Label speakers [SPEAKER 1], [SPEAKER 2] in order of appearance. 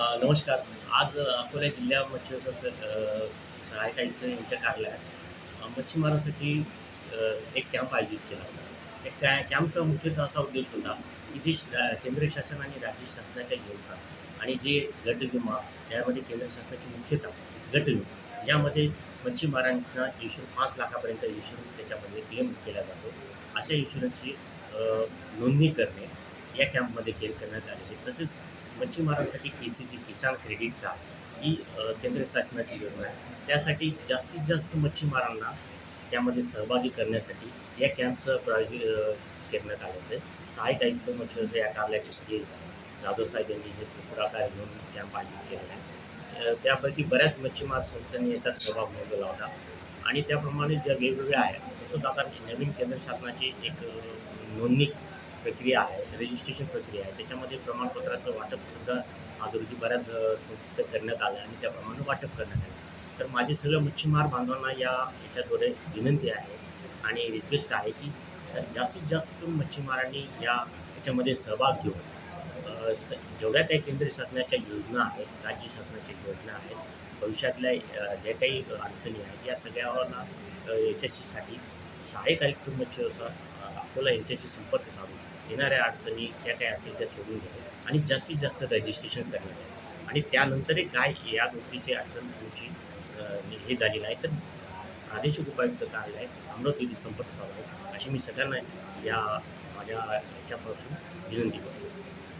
[SPEAKER 1] नमस्कार. आज अकोला जिल्हा मत्स्य सहाय्यक आयुक्त यांच्या कार्यालयात अ, मच्छीमारांसाठी एक कॅम्प आयोजित केला होता. त्या कॅ कॅम्पचा मुख्यतः असा उद्देश होता की जे केंद्रीय केंद्र शासन आणि राज्य शासनाच्या योजना आणि जे गट विमा यामध्ये केंद्र शासनाची मुख्यतः गट विमा यामध्ये मच्छीमारांना इन्शुरन्स पाच लाखापर्यंत इन्शुरन्स त्याच्यामध्ये क्लेम केला जातो. अशा इन्शुरन्सची नोंदणी करणे या कॅम्पमध्ये केल करण्यात आलेली. तसेच मच्छीमारांसाठी K C C Kisan credit card ही केंद्र शासनाची योजना आहे. त्यासाठी जास्तीत जास्त मच्छीमारांना त्यामध्ये सहभागी करण्यासाठी या कॅम्पचं प्रायोजित करण्यात आलं होतं. सहाय्यक आयुक्त मत्स्य या कार्यालयाचे श्री जाधव साहेब यांनी हे पुढाकार घेऊन कॅम्प आयोजित केलेला आहे. त्यापैकी बऱ्याच मच्छीमार संस्थांनी याचा सहभाग नोंदवला होता. आणि त्याप्रमाणे ज्या वेगवेगळ्या आहेत तसंच आता नवीन केंद्र शासनाची एक नोंदणी प्रक्रिया आहे रजिस्ट्रेशन प्रक्रिया आहे. त्याच्यामध्ये प्रमाणपत्राचं वाटपसुद्धा आजरोजी बऱ्याच संस्थेचं करण्यात आलं आणि त्याप्रमाणे वाटप करण्यात आलं. तर माझे सगळं मच्छीमार बांधवांना या याच्याद्वारे विनंती आहे आणि रिक्वेस्ट आहे की स- जास्तीत जास्त मच्छीमारांनी या याच्यामध्ये सहभाग घेऊन स- जेवढ्या काही केंद्र शासनाच्या योजना आहेत राज्य शासनाच्या योजना आहेत भविष्यातल्या ज्या काही अडचणी आहेत या सगळ्यांना याच्याशीसाठी याच्यासाठी सहाय्यक आयुक्त मत्स्य अकोला यांच्याशी संपर्क साधून येणाऱ्या अडचणी ज्या काय असतील त्या सोडून घ्याव्या आणि जास्तीत जास्त रजिस्ट्रेशन करण्यात आणि त्यानंतरही काय या गोष्टीची अडचण तुमची हे झालेलं आहे. तर प्रादेशिक उपायुक्त कार्यालय अमरावती संपर्क साधावा अशी मी सगळ्यांना या माझ्या याच्यापासून विनंती करतो.